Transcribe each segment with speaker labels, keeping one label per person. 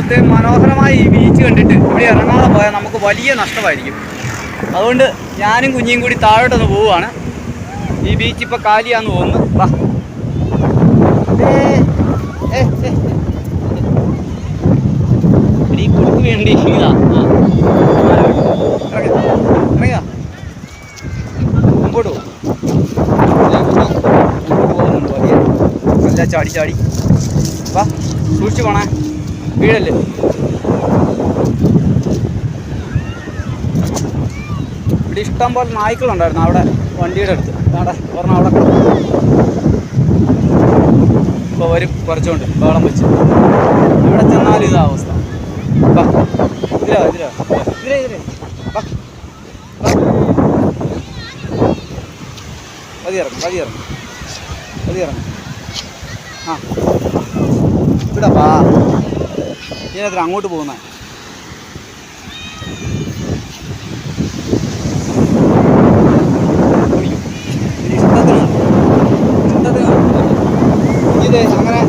Speaker 1: പ്രത്യേകം മനോഹരമായ ഈ ബീച്ച് കണ്ടിട്ട് ഇവിടെ ഇറങ്ങാതെ പോയാൽ നമുക്ക് വലിയ നഷ്ടമായിരിക്കും. അതുകൊണ്ട് ഞാനും കുഞ്ഞിയും കൂടി താഴോട്ടൊന്ന് പോവുകയാണ്. ഈ ബീച്ച് ഇപ്പോൾ കാലിയാന്ന് തോന്നുന്നു. വാ. വേണ്ടി ഇതാ. മുമ്പോട്ട് പോകുന്നുണ്ട് വലിയ നല്ല ചാടി ചാടി. വാ സൂക്ഷിച്ചു പോണേ. വീഴല്ലേ ഇവിടെ ഇഷ്ടം പോലെ നായ്ക്കളുണ്ടായിരുന്നു അവിടെ വണ്ടിയുടെ അടുത്ത്. അവിടെ പറഞ്ഞ അവിടെ ഇപ്പോൾ വരും കുറച്ചുകൊണ്ട് വേളം വെച്ച്. ഇവിടെ ചെന്നാലും ഇതാ അവസ്ഥ. ഇതിലാ ഇതിലാ. ഇതിലേ ഇറങ്ങും ഇറങ്ങും. ഇറങ്ങും. ആ. ഇവിടെ വാ. ഇതിനകത്ത് അങ്ങോട്ട് പോകുന്ന. ഇത് അങ്ങനെ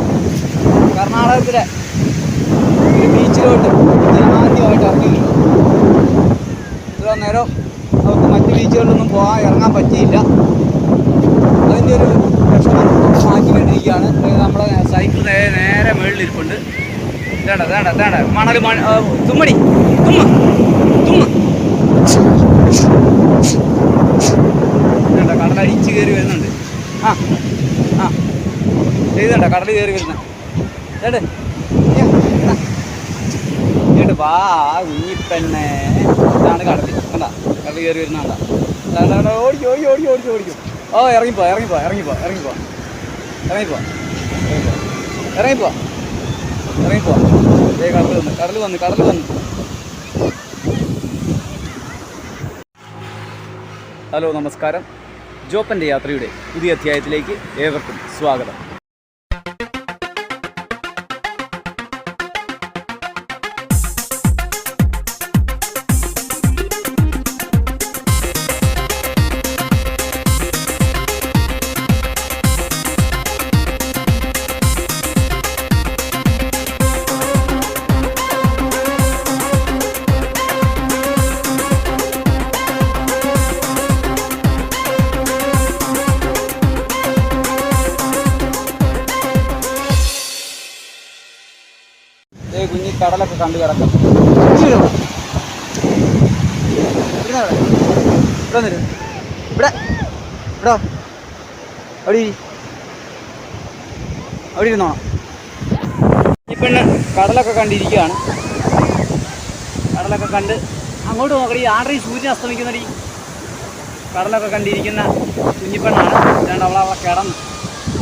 Speaker 1: കർണാടകത്തിലെ ഒരു ബീച്ചിലോട്ട് ആദ്യമായിട്ട് ഇറങ്ങിയില്ല ഇത്ര നേരം അവർക്ക് മറ്റ് ബീച്ചുകളിലൊന്നും പോകാൻ ഇറങ്ങാൻ പറ്റിയില്ല. അതിന്റെ ഒരു വിഷമം മാറ്റിക്കൊണ്ടിരിക്കുകയാണ്. നമ്മുടെ സൈക്കിൾ നേരെ നേരെ മുകളിലിരിപ്പുണ്ട്. വേണ്ട വേണ്ട തുമ്മടി. തുമ്മ. തുമ്മ. വേണ്ട കടൽ അടിച്ച് കയറി വരുന്നുണ്ട്. ആ ആ. ചെയ്തണ്ട കടൽ കയറി വരുന്ന. ഏട് ഇങ്ങോട്ട് വാ കുഞ്ഞിപ്പെണ്ണെ ഇതാണ് കടൽ കണ്ട കടൽ കയറി വരുന്നണ്ട ഓടിക്കോ ഓടി ഓടി ഓടിക്കോ ഓടിക്കോ. ഓ ഇറങ്ങിപ്പോ ഇറങ്ങിപ്പോ ഇറങ്ങിപ്പോ. ഇറങ്ങിപ്പോ. ഇറങ്ങിപ്പോ. ഇറങ്ങിപ്പോ. ഇറങ്ങിപ്പോ ഏ കടൽ വന്ന് കടൽ വന്ന് കടൽ വന്ന്. ഹലോ നമസ്കാരം. ജോപ്പന്റെ യാത്രയുടെ പുതിയ അധ്യായത്തിലേക്ക് ഏവർക്കും സ്വാഗതം. കടലൊക്കെ കണ്ടു കിടക്കാം. ഇവിടെ ഇവിടെ. ഇവിടെ. ഇവിടെ അവിടെ ഇരി. അവിടെ ഇരുന്നോണം ഈ പെണ്ണ് കടലൊക്കെ കണ്ടിരിക്കുകയാണ്. കടലൊക്കെ കണ്ട് അങ്ങോട്ട് നോക്കടി ഈ സൂര്യൻ അസ്തമിക്കുന്നടി. കടലൊക്കെ കണ്ടിരിക്കുന്ന കുഞ്ഞിപ്പെണ്ണാണ് രണ്ട് അവളെ കിടന്ന്.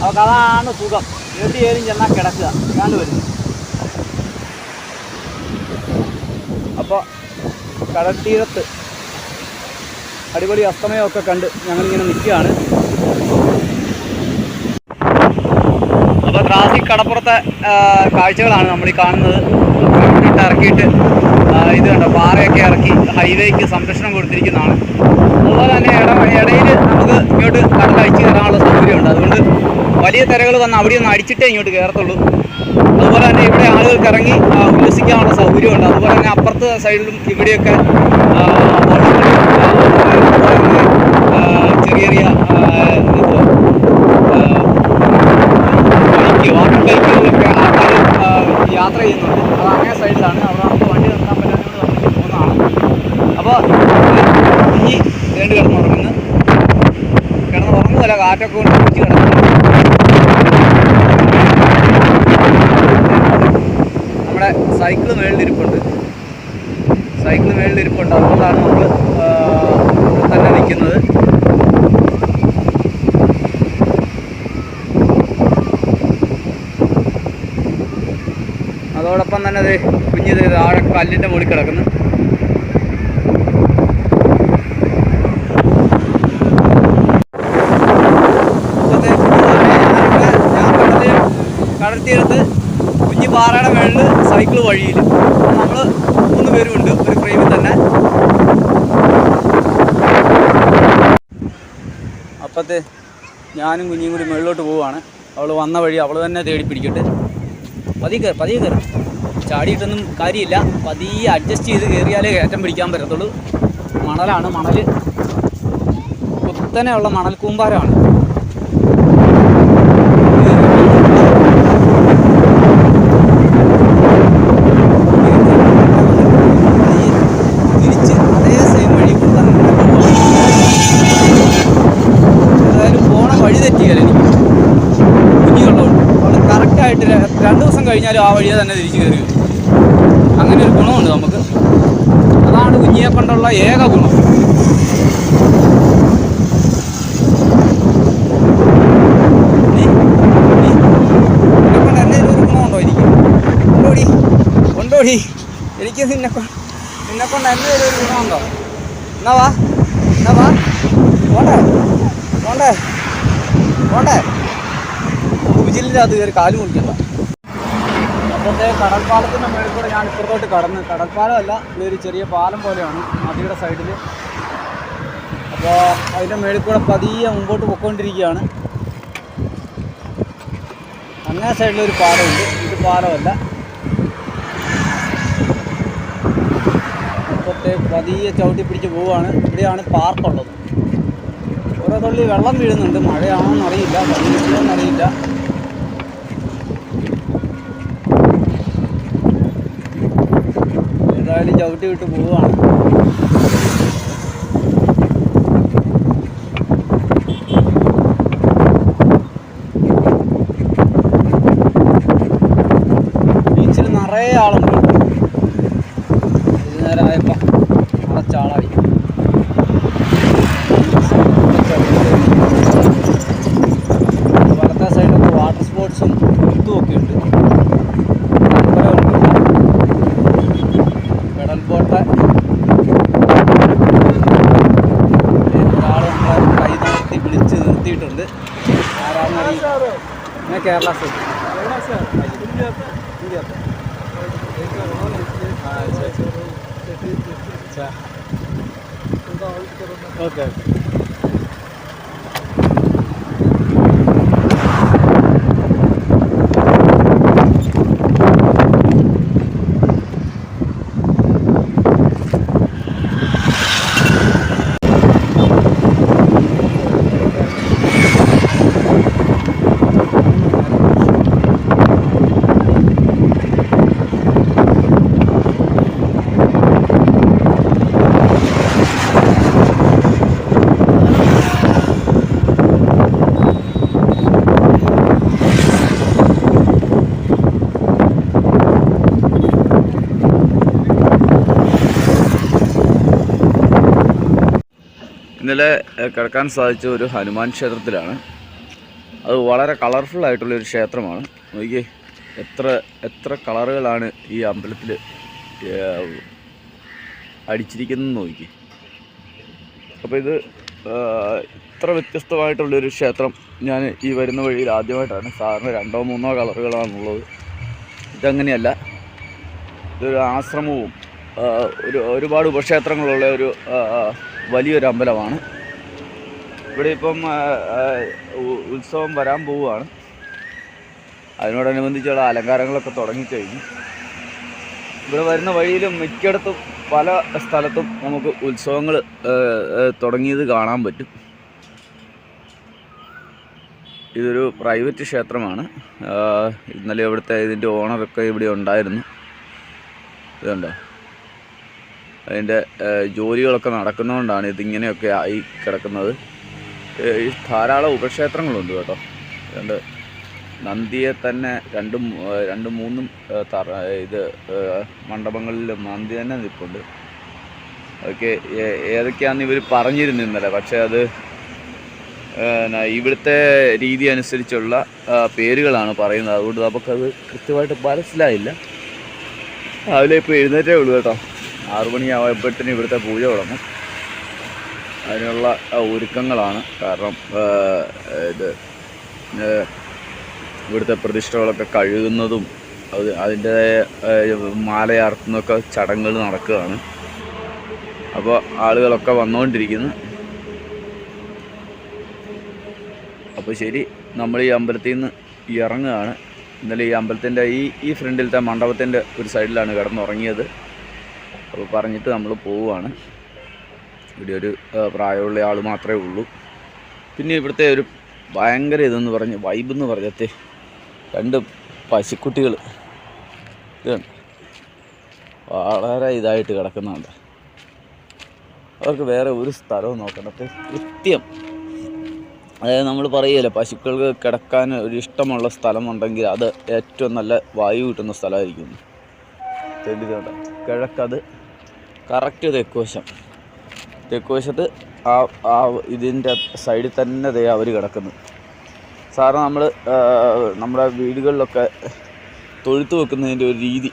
Speaker 1: അവൾക്ക് അതാണ് സുഖം. എവിടെയായാലും ചെന്നാൽ കിടക്കുക. കണ്ടു അപ്പോൾ കടൽ തീരത്ത് അടിപൊളി അസ്തമയമൊക്കെ കണ്ട് ഞങ്ങളിങ്ങനെ നിൽക്കുകയാണ്. അപ്പോൾ ത്രാസി കടപ്പുറത്തെ കാഴ്ചകളാണ് നമ്മൾ ഈ കാണുന്നത്. ഇട്ട് ഇറക്കിയിട്ട് ഇത് കണ്ടോ പാറയൊക്കെ ഇറക്കി ഹൈവേക്ക് സംരക്ഷണം കൊടുത്തിരിക്കുന്നതാണ്. അതുപോലെ തന്നെ ഇട ഇടയിൽ നമുക്ക് ഇങ്ങോട്ട് കടൽ അടിച്ച് കയറാനുള്ള സൗകര്യമുണ്ട്. അതുകൊണ്ട് വലിയ തിരകൾ വന്ന് അവിടെ ഒന്ന് അടിച്ചിട്ടേ ഇങ്ങോട്ട് കയറത്തുള്ളൂ. തന്നെ ഇവിടെ ആളുകൾക്ക് ഇറങ്ങി ഉല്ലസിക്കാനുള്ള സൗകര്യമുണ്ട് അതുപോലെ തന്നെ അപ്പുറത്തെ സൈഡിലും ഇവിടെയൊക്കെ ചെറിയ ചെറിയ ബൈക്ക് വാട്ടർ ബൈക്കുകളൊക്കെ ആൾക്കാർ യാത്ര ചെയ്യുന്നുണ്ട് അത് അങ്ങനെ സൈഡിലാണ് അവിടെ നമുക്ക് വണ്ടി നിർത്താൻ പറ്റാത്തതുകൊണ്ട് വണ്ടി പോകുന്നതാണ് അപ്പോൾ ഇനി വേണ്ടി കിടന്നുറങ്ങുന്നു കിടന്നുറങ്ങുമല്ല കാറ്റൊക്കെ കൊണ്ട് കിടക്കുന്നു നമ്മുടെ സൈക്കിൾ മേളിലിരിപ്പുണ്ട്. സൈക്കിൾ മേളിലിരിപ്പുണ്ട്. അതുകൊണ്ടാണ് നമ്മൾ തന്നെ നിൽക്കുന്നത് അതോടൊപ്പം തന്നെ അത് കുഞ്ഞിത് താഴെ കല്ലിന്റെ മുകളിൽ കിടക്കുന്നു. കടൽ തീരത്ത് കുഞ്ഞി പാറയുടെ മേളിൽ സൈക്കിൾ വഴിയിൽ. നമ്മൾ മൂന്ന് പേരുമുണ്ട് ഒരു ഫ്രെയിമിൽ തന്നെ. അപ്പത്തെ ഞാനും കുഞ്ഞും കൂടി മുകളിലോട്ട് പോവുകയാണ്. അവൾ വന്ന വഴി അവൾ തന്നെ തേടി പിടിക്കട്ടെ. പതിയെ കയറി പതിയെ കയറി.
Speaker 2: ചാടിയിട്ടൊന്നും കാര്യമില്ല. പതിയെ അഡ്ജസ്റ്റ് ചെയ്ത് കയറിയാലേ കയറ്റം പിടിക്കാൻ പറ്റത്തുള്ളൂ. മണലാണ് മണൽ കുത്തനെയുള്ള മണൽ കൂമ്പാരമാണ് തിരിച്ച് അതേ സെയിം വഴി കൂടെ തന്നെ പോവാം. ഏതായാലും പോണ വഴി തെറ്റിയാൽ എനിക്ക് കുഞ്ഞുങ്ങളുണ്ട് അവിടെ കറക്റ്റായിട്ട് രണ്ട് ദിവസം കഴിഞ്ഞാലും ആ വഴിയെ തന്നെ തിരിച്ചു കയറി അങ്ങനെ ഒരു ഗുണമുണ്ട് നമുക്ക്. അതാണ് കുഞ്ഞിയെ കൊണ്ടുള്ള ഏക ഗുണം. ഗുണമുണ്ടോ എനിക്ക്? നിന്നെ കൊണ്ട് എന്തെങ്കിലും ഒരു ഗുണമുണ്ടോ? എന്നാ വാ എന്നാ വാ. പോണ്ടേ പോണ്ടേ പോണ്ടേ. ഉജിലിന്റെ അത് കയറി കാൽ മുറിക്കണ്ട. അപ്പോഴത്തെ കടൽപ്പാലത്തിന്റെ മേളിൽ കൂടെ ഞാൻ ഇപ്പുറത്തോട്ട് കടന്ന്. കടൽപ്പാലമല്ല ഇതൊരു ചെറിയ പാലം പോലെയാണ് നദിയുടെ സൈഡിൽ അപ്പോൾ അതിന്റെ മേളിൽ കൂടെ പതിയെ മുമ്പോട്ട് പൊയ്ക്കൊണ്ടിരിക്കുകയാണ് അങ്ങേ സൈഡിലൊരു പാലമുണ്ട്. ഇത് പാലമല്ല. ഇപ്പോഴത്തെ പതിയെ ചവിട്ടി പിടിച്ച് പോവുകയാണ്. ഇവിടെയാണ് പാർക്കുള്ളത്. ഓരോ തുള്ളി വെള്ളം വീഴുന്നുണ്ട്. മഴയാണോ മഴയാണോന്ന് അറിയില്ല വെള്ളം അറിയില്ല ഏതായാലും ചവിട്ടി വിട്ട് പോവുകയാണ്. ബീച്ചിൽ നിറയെ ആളുണ്ട്. വൈകുന്നേരമായപ്പോൾ केरला से ओके
Speaker 1: ഇന്നലെ കിടക്കാൻ സാധിച്ച ഒരു ഹനുമാൻ ക്ഷേത്രത്തിലാണ്. അത് വളരെ കളർഫുൾ ആയിട്ടുള്ള ഒരു ക്ഷേത്രമാണ്. നോക്കിയേ എത്ര എത്ര കളറുകളാണ് ഈ അമ്പലത്തിൽ അടിച്ചിരിക്കുന്നത് നോക്കി അപ്പോൾ ഇത് ഇത്ര വ്യത്യസ്തമായിട്ടുള്ളൊരു ക്ഷേത്രം ഞാൻ ഈ വരുന്ന വഴിയിൽ ആദ്യമായിട്ടാണ്. സാറിന് രണ്ടോ മൂന്നോ കളറുകളാണുള്ളത്. ഇതങ്ങനെയല്ല. ഇതൊരു ആശ്രമവും ഒരു ഒരുപാട് ഉപക്ഷേത്രങ്ങളുള്ള ഒരു വലിയൊരു അമ്പലമാണ്. ഇവിടെ ഇപ്പം ഉത്സവം വരാൻ പോവുകയാണ്. അതിനോടനുബന്ധിച്ചുള്ള അലങ്കാരങ്ങളൊക്കെ തുടങ്ങിക്കഴിഞ്ഞു ഇവിടെ വരുന്ന വഴിയിലും മിക്കയിടത്തും പല സ്ഥലത്തും നമുക്ക് ഉത്സവങ്ങൾ തുടങ്ങിയത് കാണാൻ പറ്റും. ഇതൊരു പ്രൈവറ്റ് ക്ഷേത്രമാണ്. ഇന്നലെ ഇവിടുത്തെ ഇതിന്റെ ഓണറൊക്കെ ഇവിടെ ഉണ്ടായിരുന്നു. ഇതുണ്ടോ? അതിന്റെ ജോലികളൊക്കെ നടക്കുന്നതുകൊണ്ടാണ് ഇതിങ്ങനെയൊക്കെ ആയി കിടക്കുന്നത്. ഈ ധാരാളം ഉപക്ഷേത്രങ്ങളുണ്ട് കേട്ടോ. രണ്ട് നന്ദിയെ തന്നെ രണ്ടും രണ്ടും മൂന്നും ഇത് മണ്ഡപങ്ങളിൽ നന്ദി തന്നെ നിൽപ്പുണ്ട്. അതൊക്കെ ഏതൊക്കെയാണെന്ന് ഇവർ പറഞ്ഞിരുന്നു ഇന്നലെ. പക്ഷേ അത് ഇവിടുത്തെ രീതി അനുസരിച്ചുള്ള പേരുകളാണ് പറയുന്നത്. അതുകൊണ്ട് നമുക്കത് കൃത്യമായിട്ട് മനസ്സിലായില്ല. രാവിലെ ഇപ്പോൾ എഴുന്നേറ്റേ ഉള്ളൂ കേട്ടോ. ആറു മണിയാവുമ്പോഴത്തേനും ഇവിടുത്തെ പൂജ തുടങ്ങും. അതിനുള്ള ഒരുക്കങ്ങളാണ്. കാരണം ഇത് ഇവിടുത്തെ പ്രതിഷ്ഠകളൊക്കെ കഴുകുന്നതും അത് അതിന്റെ മാലയാർത്തുന്നൊക്കെ ചടങ്ങുകൾ നടക്കുകയാണ്. അപ്പോൾ ആളുകളൊക്കെ വന്നുകൊണ്ടിരിക്കുന്നു. അപ്പോൾ ശരി നമ്മൾ ഈ അമ്പലത്തിൽ നിന്ന് ഇറങ്ങുകയാണ്. ഇന്നലെ ഈ അമ്പലത്തിന്റെ ഈ ഈ ഫ്രണ്ടിലത്തെ മണ്ഡപത്തിന്റെ ഒരു സൈഡിലാണ് കിടന്നുറങ്ങിയത്. അപ്പോൾ പറഞ്ഞിട്ട് നമ്മൾ പോവുകയാണ്. ഇവിടെ ഒരു പ്രായമുള്ള ആൾ മാത്രമേ ഉള്ളൂ. പിന്നെ ഇവിടുത്തെ ഒരു ഭയങ്കര ഇതെന്ന് പറഞ്ഞ് വൈബ് എന്ന് പറഞ്ഞത്തെ രണ്ട് പശുക്കുട്ടികൾ ഇതുണ്ട് വളരെ ഇതായിട്ട് കിടക്കുന്നുണ്ട്. അവർക്ക് വേറെ ഒരു സ്ഥലവും നോക്കണ്ടത് കൃത്യം. അതായത് നമ്മൾ പറയുകയല്ലേ പശുക്കൾക്ക് കിടക്കാൻ ഒരു ഇഷ്ടമുള്ള സ്ഥലമുണ്ടെങ്കിൽ അത് ഏറ്റവും നല്ല വായു കിട്ടുന്ന സ്ഥലമായിരിക്കും. തെളിവുണ്ട് കിഴക്കത് കറക്റ്റ് തെക്കുവശം. തെക്കുവശത്ത് ആ ആ ഇതിന്റെ സൈഡിൽ തന്നെ ദേ അവർ കിടക്കുന്നത് സാറിന് നമ്മൾ നമ്മുടെ വീടുകളിലൊക്കെ തൊഴുത്ത് വെക്കുന്നതിന്റെ ഒരു രീതി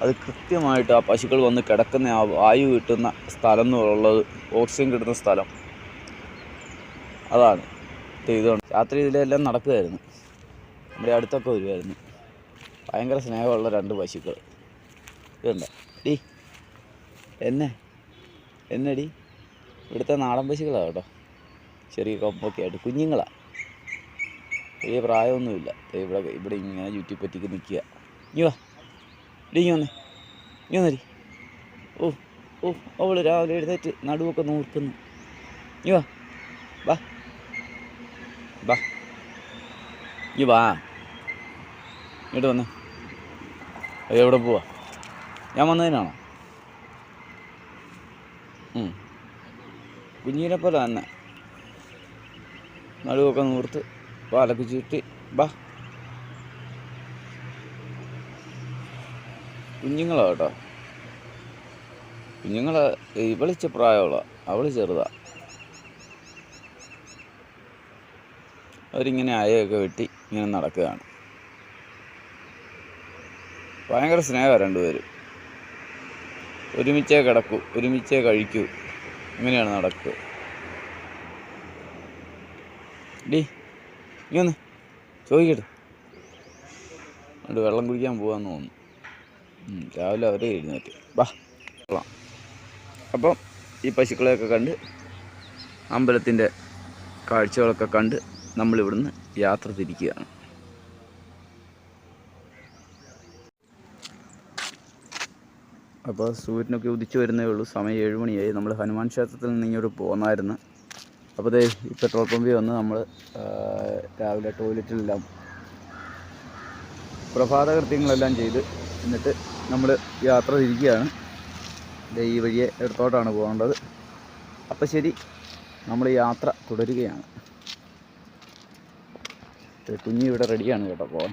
Speaker 1: അത് കൃത്യമായിട്ട് ആ പശുക്കൾ വന്ന് കിടക്കുന്ന ആ വായു കിട്ടുന്ന സ്ഥലം എന്നുള്ളത് ഓക്സിജൻ കിട്ടുന്ന സ്ഥലം. അതാണ്. ചെയ്തുകൊണ്ട് രാത്രി ഇതിലെല്ലാം നടക്കുമായിരുന്നു നമ്മുടെ അടുത്തൊക്കെ വരുമായിരുന്നു ഭയങ്കര സ്നേഹമുള്ള രണ്ട് പശുക്കൾ. ഇതുണ്ട് ഡി എന്നെ? എന്നടി? ഇവിടുത്തെ നാടൻ പശുക്കളാണ് കേട്ടോ. ചെറിയ കൊമ്പൊക്കെ ആയിട്ട് കുഞ്ഞുങ്ങളാണ് വലിയ പ്രായമൊന്നുമില്ല. ഇവിടെ ഇവിടെ ഇങ്ങനെ ചുറ്റി പറ്റിക്ക് നിൽക്കുക. ഇനി വാ. ഇടി ഇങ്ങനെ വന്നേ. ഇനി വന്നടി. ഓ ഓ അവൾ രാവിലെ എഴുന്നേറ്റ് നടുവൊക്കെ നൂർക്കുന്നു ഇനി വാ. വാ. വാ. ഇനി വാ. ഇങ്ങോട്ട് വന്നേ. എവിടെ പോവാ? ഞാൻ വന്നതിനാണോ. കുഞ്ഞിനെ പോലെ തന്നെ. നടുവൊക്കെ നൂർത്ത് പാലൊക്കെ ചുറ്റി ബാ. കുഞ്ഞുങ്ങളാ കേട്ടോ. കുഞ്ഞുങ്ങളെ ഇവളിച്ച പ്രായമുള്ള അവൾ ചെറുതാ. അവരിങ്ങനെ അയയൊക്കെ വെട്ടി ഇങ്ങനെ നടക്കുകയാണ്. ഭയങ്കര സ്നേഹമാണ് രണ്ടുപേരും. ഒരുമിച്ചേ കിടക്കൂ ഒരുമിച്ചേ കഴിക്കൂ. ഇങ്ങനെയാണ് നടക്കുക. ഡി നീ ഒന്ന് ചോദിക്കട്ടെ. അതുകൊണ്ട് വെള്ളം കുടിക്കാൻ പോകാമെന്ന് തോന്നുന്നു. രാവിലെ അവരെ എഴുന്നേറ്റ്. വാ അപ്പം ഈ പശുക്കളെയൊക്കെ കണ്ട് അമ്പലത്തിന്റെ കാഴ്ചകളൊക്കെ കണ്ട് നമ്മളിവിടുന്ന് യാത്ര തിരിക്കുകയാണ്. അപ്പോൾ സൂര്യനൊക്കെ ഉദിച്ചു വരുന്നേ ഉള്ളൂ. സമയം ഏഴ് മണിയായി. നമ്മൾ ഹനുമാൻ ക്ഷേത്രത്തിൽ നിന്ന് ഇങ്ങോട്ട് പോന്നായിരുന്നു. അപ്പോൾ ദേ ഈ പെട്രോൾ പമ്പിൽ വന്ന് നമ്മൾ രാവിലെ ടോയ്ലറ്റിലെല്ലാം പ്രഭാത കൃത്യങ്ങളെല്ലാം ചെയ്ത് എന്നിട്ട് നമ്മൾ യാത്ര തിരിക്കുകയാണ്. ദേ ഈ വഴിയെ ഇടത്തോട്ടാണ് പോകേണ്ടത്. അപ്പോൾ ശരി നമ്മൾ യാത്ര തുടരുകയാണ്. കുഞ്ഞ് ഇവിടെ റെഡിയാണ് കേട്ടോ പോകാൻ.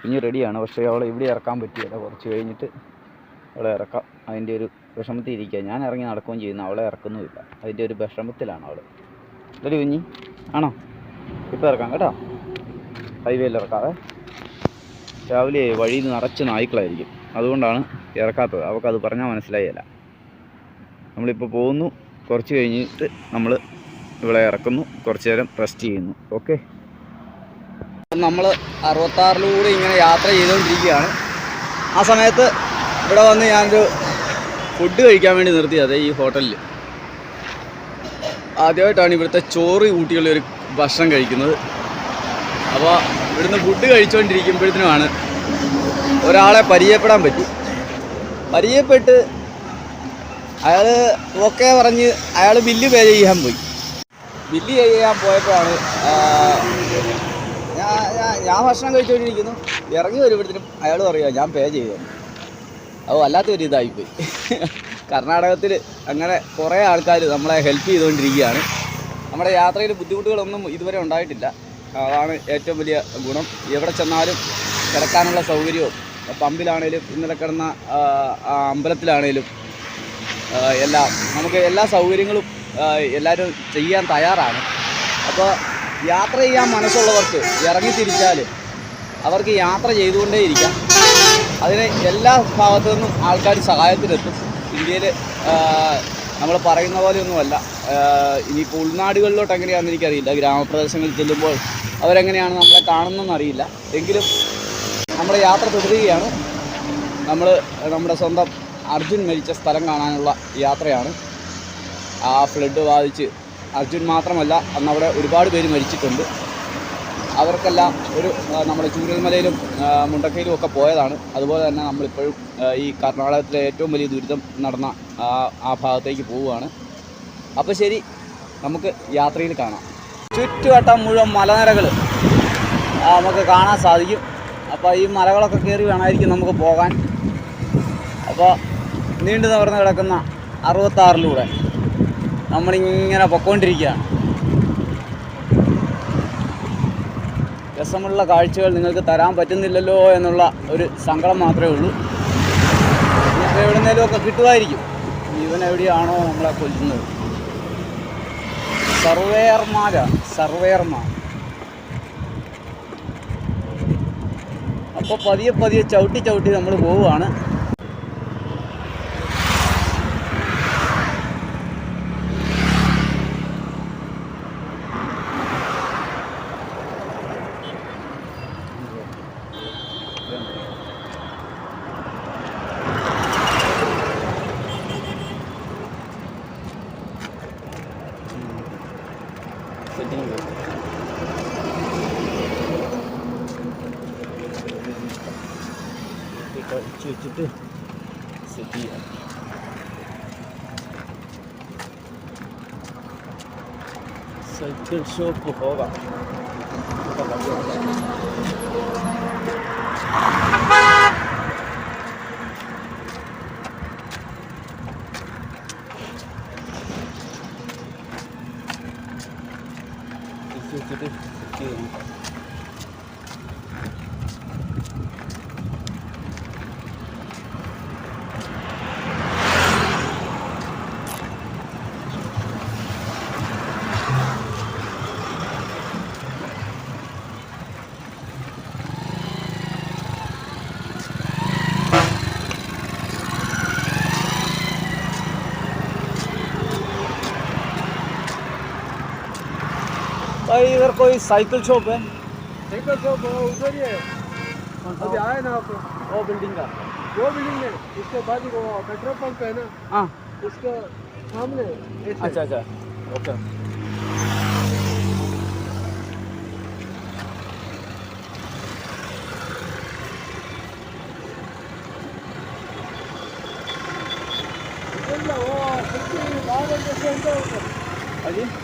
Speaker 1: കുഞ്ഞി റെഡിയാണ് പക്ഷേ അവളെ ഇവിടെ ഇറക്കാൻ പറ്റിയല്ല. കുറച്ച് കഴിഞ്ഞിട്ട് അവളെ ഇറക്കാം അതിന്റെ ഒരു വിഷമത്തിൽ ഇരിക്കുക. ഞാൻ ഇറങ്ങി നടക്കുകയും ചെയ്യുന്നു. അവളെ ഇറക്കുന്നുമില്ല. അതിന്റെ ഒരു വിഷമത്തിലാണ് അവൾ ഇതൊരു കുഞ്ഞി? ആണോ? ഇപ്പോൾ ഇറക്കാം കേട്ടോ. ഹൈവേയിൽ ഇറക്കാതെ രാവിലെ വഴിയിൽ നിറച്ച് നായ്ക്കളായിരിക്കും. അതുകൊണ്ടാണ് ഇറക്കാത്തത്. അവൾക്കത് പറഞ്ഞാൽ മനസ്സിലായില്ല നമ്മളിപ്പോൾ പോകുന്നു. കുറച്ച് കഴിഞ്ഞിട്ട് നമ്മൾ ഇവിടെ ഇറക്കുന്നു. കുറച്ച് നേരം റെസ്റ്റ് ചെയ്യുന്നു. ഓക്കെ? നമ്മൾ അറുപത്താറിലൂടെ ഇങ്ങനെ യാത്ര ചെയ്തുകൊണ്ടിരിക്കുകയാണ്. ആ സമയത്ത് ഇവിടെ വന്ന് ഞാനൊരു ഫുഡ് കഴിക്കാൻ വേണ്ടി നിർത്തി അതെ ഈ ഹോട്ടലിൽ ആദ്യമായിട്ടാണ് ഇവിടുത്തെ ചോറ് കൂട്ടിയുള്ള ഒരു ഭക്ഷണം കഴിക്കുന്നത്. അപ്പോൾ ഇവിടുന്ന് ഫുഡ് കഴിച്ചുകൊണ്ടിരിക്കുമ്പോഴത്തേനുമാണ് ഒരാളെ പരിചയപ്പെടാൻ പറ്റി. പരിചയപ്പെട്ട് അയാൾ ഓക്കെ പറഞ്ഞ് അയാൾ ബില്ല് പേ ചെയ്യാൻ പോയി. ബില്ല് ചെയ്യാൻ പോയപ്പോഴാണ് ഞാൻ- ഞാൻ ഭക്ഷണം കഴിച്ചുകൊണ്ടിരിക്കുന്നു ഇറങ്ങി വരുമ്പോഴത്തേനും അയാൾ പറയുക ഞാൻ പേ ചെയ്തു അത് വല്ലാത്തൊരു ഇതായിപ്പോയി. കർണാടകത്തിൽ അങ്ങനെ കുറേ ആൾക്കാർ നമ്മളെ ഹെൽപ്പ് ചെയ്തുകൊണ്ടിരിക്കുകയാണ്. നമ്മുടെ യാത്രയിൽ ബുദ്ധിമുട്ടുകളൊന്നും ഇതുവരെ ഉണ്ടായിട്ടില്ല. അതാണ് ഏറ്റവും വലിയ ഗുണം. എവിടെ ചെന്നാലും കിടക്കാനുള്ള സൗകര്യവും പമ്പിലാണേലും ഇന്നലെ കിടന്ന അമ്പലത്തിലാണേലും എല്ലാം നമുക്ക് എല്ലാ സൗകര്യങ്ങളും എല്ലാവരും ചെയ്യാൻ തയ്യാറാണ്. അപ്പോൾ യാത്ര ചെയ്യാൻ മനസ്സുള്ളവർക്ക് ഇറങ്ങി തിരിച്ചാൽ അവർക്ക് യാത്ര ചെയ്തുകൊണ്ടേയിരിക്കാം. അതിന് എല്ലാ ഭാഗത്തു നിന്നും ആൾക്കാർ സഹായത്തിനെത്തും. ഇന്ത്യയിൽ നമ്മൾ പറയുന്ന പോലെയൊന്നുമല്ല. ഇനിയിപ്പോൾ ഉൾനാടുകളിലോട്ട് എങ്ങനെയാണെന്ന് എനിക്കറിയില്ല. ഗ്രാമപ്രദേശങ്ങളിൽ ചെല്ലുമ്പോൾ അവരെങ്ങനെയാണ് നമ്മളെ കാണുന്നതെന്ന് അറിയില്ല. എങ്കിലും നമ്മുടെ യാത്ര തുടരുകയാണ്. നമ്മൾ നമ്മുടെ സ്വന്തം അർജുൻ മരിച്ച സ്ഥലം കാണാനുള്ള യാത്രയാണ്. ആ ഫ്ലഡ് ബാധിച്ച് അർജുൻ മാത്രമല്ല അന്ന് അവിടെ ഒരുപാട് പേര് മരിച്ചിട്ടുണ്ട്. അവർക്കെല്ലാം ഒരു നമ്മൾ ചൂരൽമലയിലും മുണ്ടക്കയിലും ഒക്കെ പോയതാണ്. അതുപോലെ തന്നെ നമ്മളിപ്പോഴും ഈ കർണാടകത്തിലെ ഏറ്റവും വലിയ ദുരിതം നടന്ന ആ ഭാഗത്തേക്ക് പോവുകയാണ്. അപ്പോൾ ശരി നമുക്ക് യാത്രയിൽ കാണാം. ചുറ്റുവട്ടം മുഴുവൻ മലനിരകൾ നമുക്ക് കാണാൻ സാധിക്കും. അപ്പോൾ ഈ മലകളൊക്കെ കയറി വേണമായിരിക്കും നമുക്ക് പോകാൻ. അപ്പോൾ നീണ്ടു നിവർന്ന് കിടക്കുന്ന അറുപത്താറിലൂടെ നമ്മളിങ്ങനെ പൊക്കോണ്ടിരിക്കുകയാണ്. രസമുള്ള കാഴ്ചകൾ നിങ്ങൾക്ക് തരാൻ പറ്റുന്നില്ലല്ലോ എന്നുള്ള ഒരു സങ്കടം മാത്രമേ ഉള്ളൂ. ഇനിയിപ്പോൾ എവിടുന്നേലുമൊക്കെ കിട്ടുമായിരിക്കും. ഇവൻ എവിടെയാണോ നമ്മളെ കൊല്ലുന്നത്. സർവേയർമാരാ സർവേയർമാർ. അപ്പോൾ പതിയെ പതിയെ ചവിട്ടി ചവിട്ടി നമ്മൾ പോവുകയാണ് സെറ്റിംഗ് കഴിച്ച് വെച്ചിട്ട് സെറ്റ് ചെയ്യാം സൈക്കിൾ ഷോപ്പ് പോകാം തിരിച്ച് भाई इधर कोई साइकिल शॉप है?
Speaker 2: साइकिल शॉप उधर ही है। अभी आए ना आप।
Speaker 1: वो बिल्डिंग का।
Speaker 2: वो बिल्डिंग में उसके बाद ही वो पेट्रोल पंप है ना?
Speaker 1: हाँ।
Speaker 2: उसके सामने।
Speaker 1: अच्छा अच्छा। ओके। अजी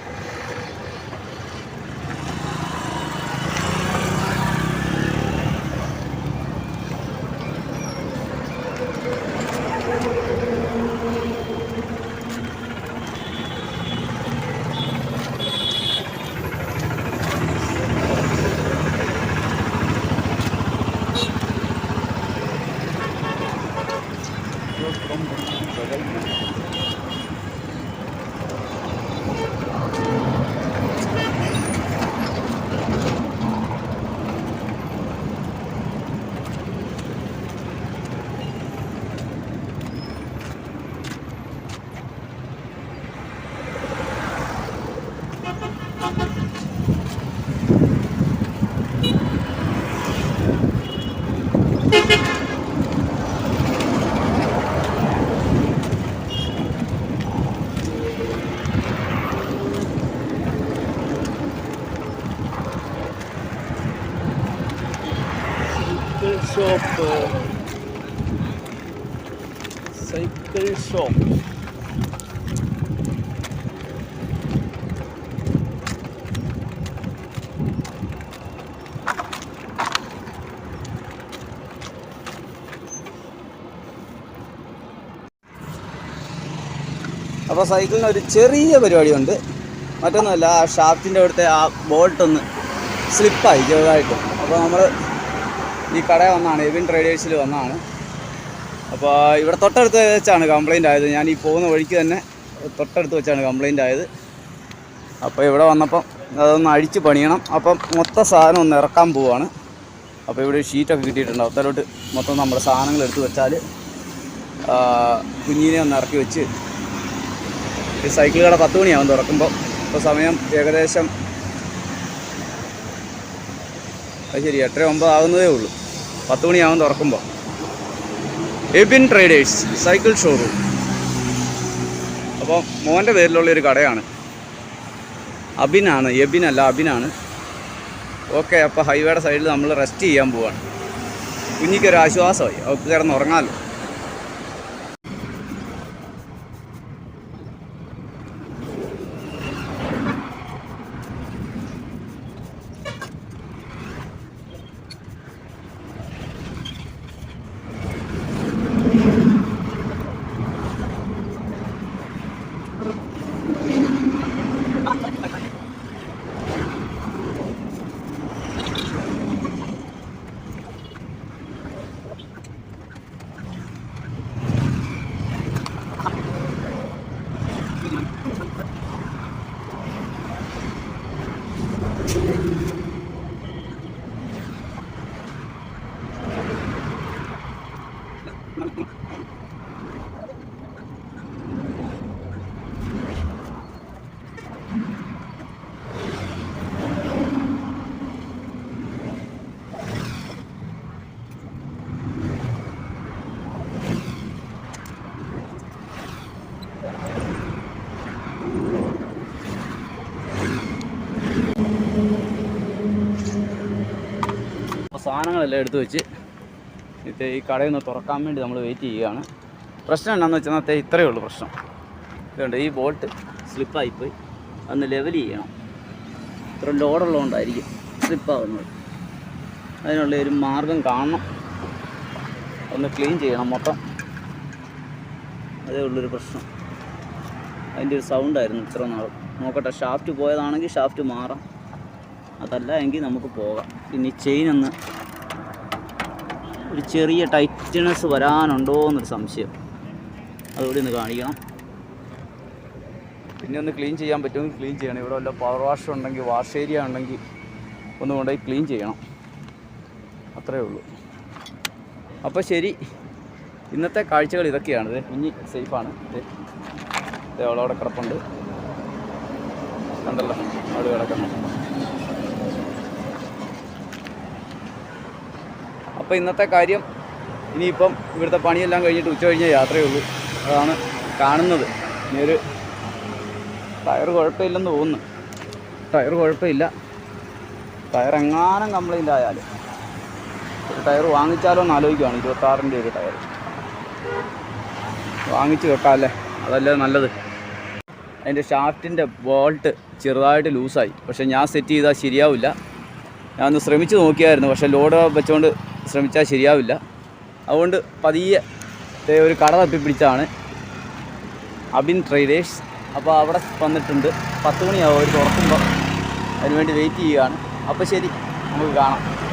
Speaker 1: ഷോപ്പ് സൈക്കിൾ ഷോപ്പ് അപ്പോൾ സൈക്കിളിന് ഒരു ചെറിയ പരിപാടിയുണ്ട്. മറ്റൊന്നുമല്ല ആ ഷാഫ്റ്റിന്റെ അവിടുത്തെ ആ ബോൾട്ടൊന്ന് സ്ലിപ്പായി ചെറുതായിട്ട്. അപ്പോൾ നമ്മൾ ഈ കടയിൽ വന്നാണ് എവിൻ ട്രേഡേഴ്സിൽ വന്നാണ്. അപ്പോൾ ഇവിടെ തൊട്ടടുത്ത് വെച്ചാണ് കംപ്ലയിന്റ് ആയത്. ഞാൻ ഈ പോകുന്ന വഴിക്ക് തന്നെ തൊട്ടടുത്ത് വെച്ചാണ് കംപ്ലയിന്റ് ആയത്. അപ്പോൾ ഇവിടെ വന്നപ്പം അതൊന്ന് അഴിച്ച് പണിയണം. അപ്പം മൊത്തം സാധനം ഒന്ന് ഇറക്കാൻ പോവാണ്. അപ്പോൾ ഇവിടെ ഷീറ്റൊക്കെ കിട്ടിയിട്ടുണ്ട്. അത്തരോട്ട് മൊത്തം നമ്മുടെ സാധനങ്ങൾ എടുത്ത് വെച്ചാൽ കുഞ്ഞിനെ ഒന്ന് ഇറക്കി വെച്ച് ഈ സൈക്കിൾ കട പത്ത് മണിയാവും തുറക്കുമ്പോൾ ഇപ്പോൾ സമയം ഏകദേശം അത് ശരി എട്ടര ഒമ്പത് ആകുന്നതേ ഉള്ളൂ. പത്ത് മണിയാകും തുറക്കുമ്പോൾ എബിൻ ട്രേഡേഴ്സ് സൈക്കിൾ ഷോറൂം അപ്പോൾ മോന്റെ പേരിലുള്ള ഒരു കടയാണ്. അബിനാണ് എബിൻ അല്ല അബിനാണ് ഓക്കെ അപ്പോൾ ഹൈവേയുടെ സൈഡിൽ നമ്മൾ റെസ്റ്റ് ചെയ്യാൻ പോവാണ്. കുഞ്ഞിക്കൊരു ആശ്വാസമായി അവൾക്ക് കിടന്ന് ഉറങ്ങാമല്ലോ സാധനങ്ങളെല്ലാം എടുത്തു വെച്ച് ഇത് ഈ കടയിൽ നിന്ന് തുറക്കാൻ വേണ്ടി നമ്മൾ വെയിറ്റ് ചെയ്യുകയാണ്. പ്രശ്നം എന്താണെന്ന് വെച്ചാൽ അന്നത്തെ ഇത്രയേ ഉള്ളൂ പ്രശ്നം. ഇതുകൊണ്ട് ഈ ബോൾട്ട് സ്ലിപ്പായിപ്പോയി അന്ന് ലെവൽ ചെയ്യണം. ഇത്ര ലോഡുള്ളതുകൊണ്ടായിരിക്കും സ്ലിപ്പാവുന്നത് അതിനുള്ള ഒരു മാർഗം കാണണം. ഒന്ന് ക്ലീൻ ചെയ്യണം മൊത്തം. അതേ ഉള്ളൊരു പ്രശ്നം. അതിന്റെ ഒരു സൗണ്ടായിരുന്നു ഇത്ര നാൾ. നോക്കട്ടെ ഷാഫ്റ്റ് പോയതാണെങ്കിൽ ഷാഫ്റ്റ് മാറാം. അതല്ല എങ്കിൽ നമുക്ക് പോകാം. ഇനി ചെയിൻ ഒന്ന് ഒരു ചെറിയ ടൈറ്റ്നെസ് വരാനുണ്ടോ എന്നൊരു സംശയം അതുകൂടി ഒന്ന് കാണിക്കണം. പിന്നെ ഒന്ന് ക്ലീൻ ചെയ്യാൻ പറ്റുമെങ്കിൽ ക്ലീൻ ചെയ്യണം. ഇവിടെ വല്ല പവർ വാഷ് ഉണ്ടെങ്കിൽ വാഷ് ഏരിയ ഉണ്ടെങ്കിൽ ഒന്ന് കൊണ്ടുപോയി ക്ലീൻ ചെയ്യണം. അത്രയേ ഉള്ളൂ. അപ്പോൾ ശരി. ഇന്നത്തെ കാഴ്ചകൾ ഇതൊക്കെയാണ്. ഇത് കുഞ്ഞി സേഫാണ് ഇത് അവളവിടെ കിടപ്പുണ്ട്. കണ്ടല്ലോ അവിടെ കിടക്കുന്നു. അപ്പോൾ ഇന്നത്തെ കാര്യം ഇനിയിപ്പം ഇവിടുത്തെ പണിയെല്ലാം കഴിഞ്ഞിട്ട് ഉച്ച കഴിഞ്ഞ യാത്രയേ ഉള്ളൂ അതാണ് കാണുന്നത്. ഇനി ഒരു ടയർ കുഴപ്പമില്ലെന്ന് തോന്നുന്നു. ടയർ കുഴപ്പമില്ല. ടയർ എങ്ങാനും കംപ്ലൈന്റ് ആയാലും ഒരു ടയർ വാങ്ങിച്ചാലോ എന്ന് ആലോചിക്കുകയാണ് ഇരുപത്താറിന്റെ ഒരു ടയർ. വാങ്ങിച്ച് വെക്കാം അല്ലേ? അതല്ലേ നല്ലത്. അതിന്റെ ഷാഫ്റ്റിന്റെ ബോൾട്ട് ചെറുതായിട്ട് ലൂസായി. പക്ഷേ ഞാൻ സെറ്റ് ചെയ്താൽ ശരിയാവില്ല. ഞാനൊന്ന് ശ്രമിച്ച് നോക്കിയായിരുന്നു. പക്ഷേ ലോഡ് വെച്ചുകൊണ്ട് ശ്രമിച്ചാൽ ശരിയാവില്ല. അതുകൊണ്ട് പതിയെ ഒരു കട തപ്പിപ്പിടിച്ചാണ് അബിൻ ട്രേഡേഴ്സ്. അപ്പോൾ അവിടെ വന്നിട്ടുണ്ട്. പത്ത് മണിയാവും. അവർ തുറക്കുമ്പോൾ അതിനുവേണ്ടി വെയിറ്റ് ചെയ്യുകയാണ്. അപ്പോൾ ശരി നമുക്ക് കാണാം.